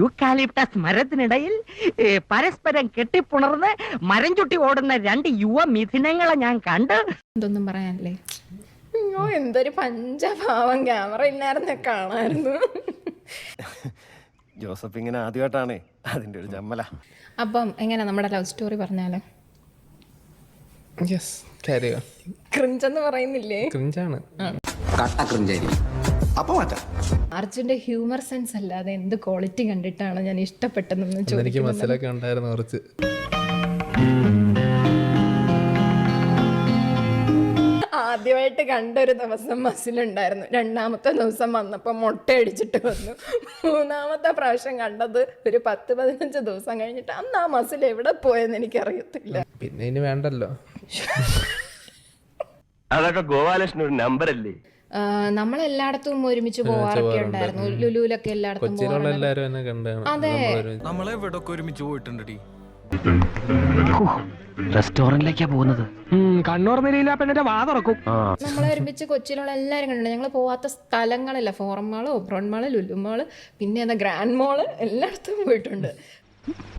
Eucalyptus മരത്തിനിടയിൽ പരസ്പരം കെട്ടിപ്പുണർന്ന് മരം ചുട്ടി ഓടുന്ന രണ്ട് യുവ മിഥുനങ്ങളെ ഞാൻ കണ്ട്. എന്തൊന്നും പറയാനല്ലേ? അയ്യോ എന്തൊരു പഞ്ചഭാവം. ക്യാമറ ഇല്ലായിരുന്നെ കാണായിരുന്നു. ജോസഫ് ഇങ്ങനെ ആദ്യമായിട്ടാണ് അതിന്റെ ഒരു ജമ്മല അപ്പം എങ്ങനെ നമ്മുടെ ലവ് സ്റ്റോറി പറഞ്ഞാലോ? യെസ് കാര്യ? ക്രിഞ്ചെന്ന് പറയുന്നില്ലേ? ക്രിഞ്ചാണ്. കട്ട ക്രിഞ്ചാരി. അപ്പൊ മാറ്റാം. അർജുന്റെ ഹ്യൂമർ സെൻസ് അല്ലാതെ എന്ത് ക്വാളിറ്റി കണ്ടിട്ടാണ് ഞാൻ ഇഷ്ടപ്പെട്ടതെന്ന് എനിക്ക് ചോദിക്കുന്നത്? മസിലൊക്കെ ഉണ്ടായിരുന്നു കുറച്ച്. ആദ്യമായിട്ട് കണ്ട ഒരു ദിവസം മസിലുണ്ടായിരുന്നു രണ്ടാമത്തെ ദിവസം വന്നപ്പോൾ മുട്ട അടിച്ചിട്ട് വന്നു. മൂന്നാമത്തെ പ്രാവശ്യം കണ്ടത് ഒരു പത്ത് പതിനഞ്ച് ദിവസം കഴിഞ്ഞിട്ട് അന്ന് ആ മസിൽ എവിടെ പോയെന്ന് എനിക്കറിയത്തില്ല. പിന്നെ ഇനി വേണ്ടല്ലോ. അതൊക്കെ ഗോപാലകൃഷ്ണൻ ഒരു നമ്പർ അല്ലേ ആ, നമ്മളെല്ലായിടത്തും ഒരുമിച്ച് പോവാറൊക്കെ ഉണ്ടായിരുന്നു. ലുലുവിലൊക്കെ എല്ലായിടത്തും കൊച്ചിയിലുള്ള പോവാറുണ്ട്. എന്നെ കണ്ടാണ് അതെ. നമ്മളെ ഒരുമിച്ച് പോയിട്ടുണ്ടടി? റെസ്റ്റോറന്റിലേക്കാ പോകുന്നത്. കണ്ണൂർ നിലയിലാ പെണ്ണിന്റെ വാതറക്കും നമ്മളെ ഒരുമിച്ച് കൊച്ചിയിലുള്ള എല്ലാവരും കണ്ടിട്ടുണ്ട്. ഞങ്ങൾ പോവാത്ത സ്ഥലങ്ങളല്ല. Forum mall Oberon mall Lulu mall പിന്നെ എന്താ ഗ്രാൻഡ് മോൾ എല്ലായിടത്തും പോയിട്ടുണ്ട്.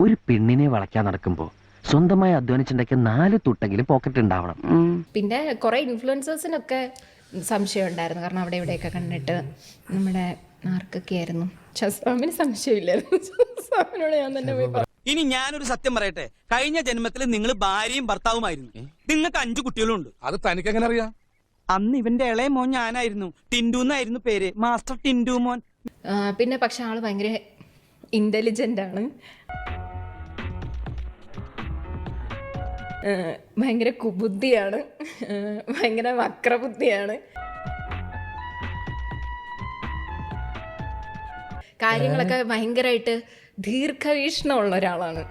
ഒരു പെണ്ണിനെ വളയ്ക്കാൻ നടക്കുമ്പോ സ്വന്തമായി അധ്വാനിച്ചുണ്ടാക്കിയ നാല് തുട്ടെങ്കിലും പോക്കറ്റ് ഉണ്ടാവണം. പിന്നെ കുറെ ഇൻഫ്ലുവൻസേഴ്സിനൊക്കെ സംശയം ഉണ്ടായിരുന്നു കാരണം അവിടെ ഇവിടെയൊക്കെ കണ്ടിട്ട് നമ്മുടെ ആർക്കൊക്കെ ആയിരുന്നു? ഷസ്വാമിന് സംശയമില്ലായിരുന്നു. ഷസ്വാമിനോട് ഞാൻ തന്നെ പോയി പറഞ്ഞു. ഇനി ഞാനൊരു സത്യം പറയട്ടെ. കഴിഞ്ഞ ജന്മത്തിൽ നിങ്ങൾ ഭാര്യയും ഭർത്താവുമായിരുന്നു. നിങ്ങൾക്ക് അഞ്ചു കുട്ടികളും ഉണ്ട് അത് തനിക്ക് എങ്ങനെ അറിയാം? അന്ന് ഇവന്റെ ഇളയ മോൻ ഞാനായിരുന്നു. ടിൻഡു എന്നായിരുന്നു പേര്. മാസ്റ്റർ ടിൻഡു മോൻ. പിന്നെ പക്ഷെ ആൾ ഭയങ്കര ഇന്റലിജന്റ് ആണ്. ഭയങ്കര കുബുദ്ധിയാണ്. ആ, ഭയങ്കര വക്രബുദ്ധിയാണ്. കാര്യങ്ങളൊക്കെ ഭയങ്കരമായിട്ട് ദീർഘവീക്ഷണമുള്ള ഒരാളാണ്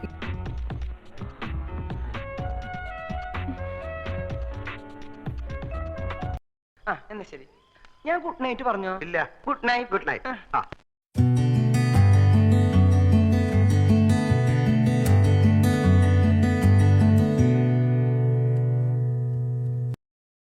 ആ എന്നാ ശരി. ഞാൻ ഗുഡ് നൈറ്റ് പറഞ്ഞോ? ഇല്ല. Good night good night.